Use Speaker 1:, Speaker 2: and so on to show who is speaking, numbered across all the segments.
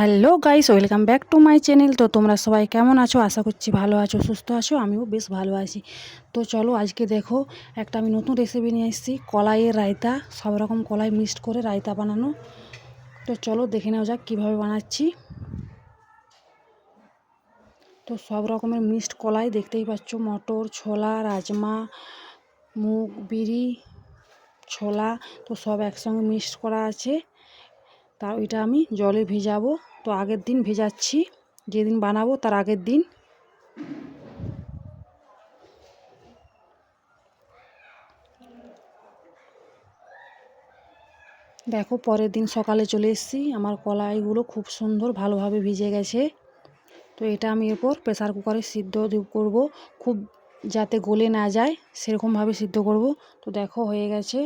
Speaker 1: Hello guys, welcome back to my channel. তো তোমরা সবাই কেমন আছো? আশা করছি ভালো আছো, সুস্থ আছো, আমিও বেশ ভালো আছি। তো চলো আজকে দেখো, একটা আমি নতুন রেসিপি নিয়ে এসেছি কলাইয়ের রায়তা, সব রকম কলাই মিক্সড করে রায়তা বানানো। তো চলো দেখে নেওয়া যাক কীভাবে বানাচ্ছি। তো সব রকমের মিক্সড কলাই দেখতেই পাচ্ছ, মটর, ছোলা, রাজমা, মুগ, বিড়ি, ছোলা, তো সব একসঙ্গে মিক্সড করা আছে। তা ওইটা আমি জলে ভেজাবো। তো আগের দিন ভেজাচ্ছি, যেদিন বানাবো তার আগের দিন। দেখো পরের দিন সকালে চলে এসেছি, আমার কলাইগুলো খুব সুন্দর ভালোভাবে ভিজে গেছে। তো এটা আমি এরপর প্রেসার কুকারে সিদ্ধ করব, খুব যাতে গলে না যায়, সেরকমভাবে সিদ্ধ করব। তো দেখো হয়ে গেছে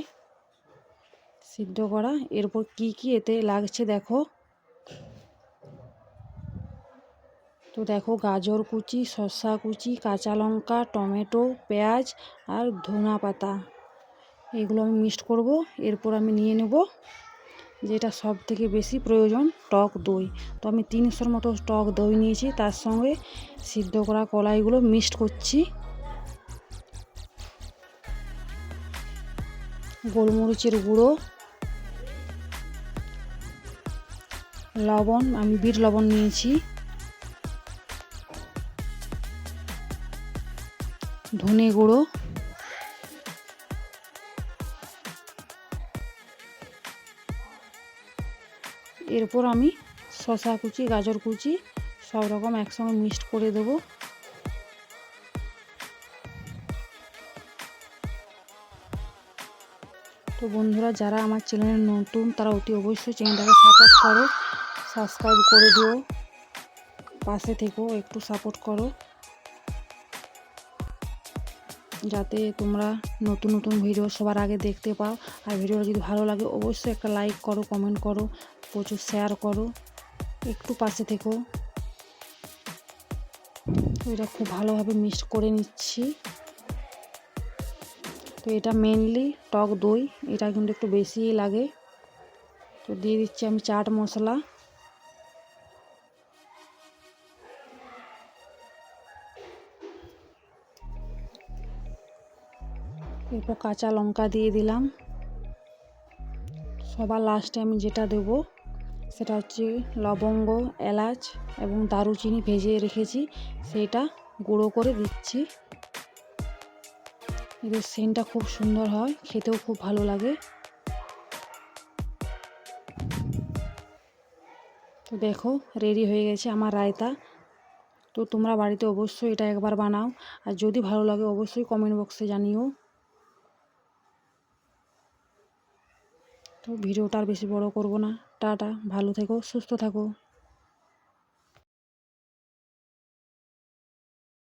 Speaker 1: সিদ্ধ করা। এরপর কি কি এতে লাগছে দেখো। তো দেখো গাজর কুচি, শসা কুচি, কাঁচা লঙ্কা, টমেটো, পেঁয়াজ আর ধনা পাতা। এগুলো আমি মিক্সড করব, এরপর আমি নিয়ে নেব যেটা সব থেকে বেশি প্রয়োজন, টক দই। তো আমি তিনশোর মতো টক দই নিয়েছি, তার সঙ্গে সিদ্ধ করা কলাইগুলো মিক্সড করছি। গোলমরিচের গুঁড়ো, লবণ, আমি বিট লবণ নিয়েছি। ধনে গুঁড়ো। এরপর আমি শশা কুচি, গাজর কুচি সব রকম একসঙ্গে মিক্সড করে দেব। তো বন্ধুরা, যারা আমার চ্যানেলে নতুন, তারা অতি অবশ্যই চ্যানেলটাকে সাপোর্ট করো সাবস্ক্রাইব করে দিও, পাশে থেকেও একটু সাপোর্ট করো। যাতে তোমরা নতুন নতুন ভিডিও সবার আগে দেখতে পাও। আর ভিডিওটা যদি ভালো লাগে, অবশ্যই একটা লাইক করো কমেন্ট করো, প্রচুর শেয়ার করো। একটু পাশে থেকো। এটা খুব ভালোভাবে মিক্স করে নিচ্ছি। তো এটা মেনলি টক দই, এটা কিন্তু একটু বেশিই লাগে। তো দিয়ে দিচ্ছি আমি চাট মশলা। এরপর কাঁচা লঙ্কা দিয়ে দিলাম। সবার লাস্টে আমি যেটা দেব, সেটা হচ্ছে লবঙ্গ, এলাচ এবং দারুচিনি ভেজে রেখেছি। সেটা গুঁড়ো করে দিচ্ছি। এদের সেন্টটা খুব সুন্দর হয়, খেতেও খুব ভালো লাগে। তো দেখো রেডি হয়ে গেছে আমার রায়তা। তো তোমরা বাড়িতে অবশ্যই এটা একবার বানাও। আর যদি ভালো লাগে, অবশ্যই কমেন্ট বক্সে জানিও। তো ভিডিওটা আর বেশি বড় করব না। টাটা ভালো থেকো সুস্থ থাকো।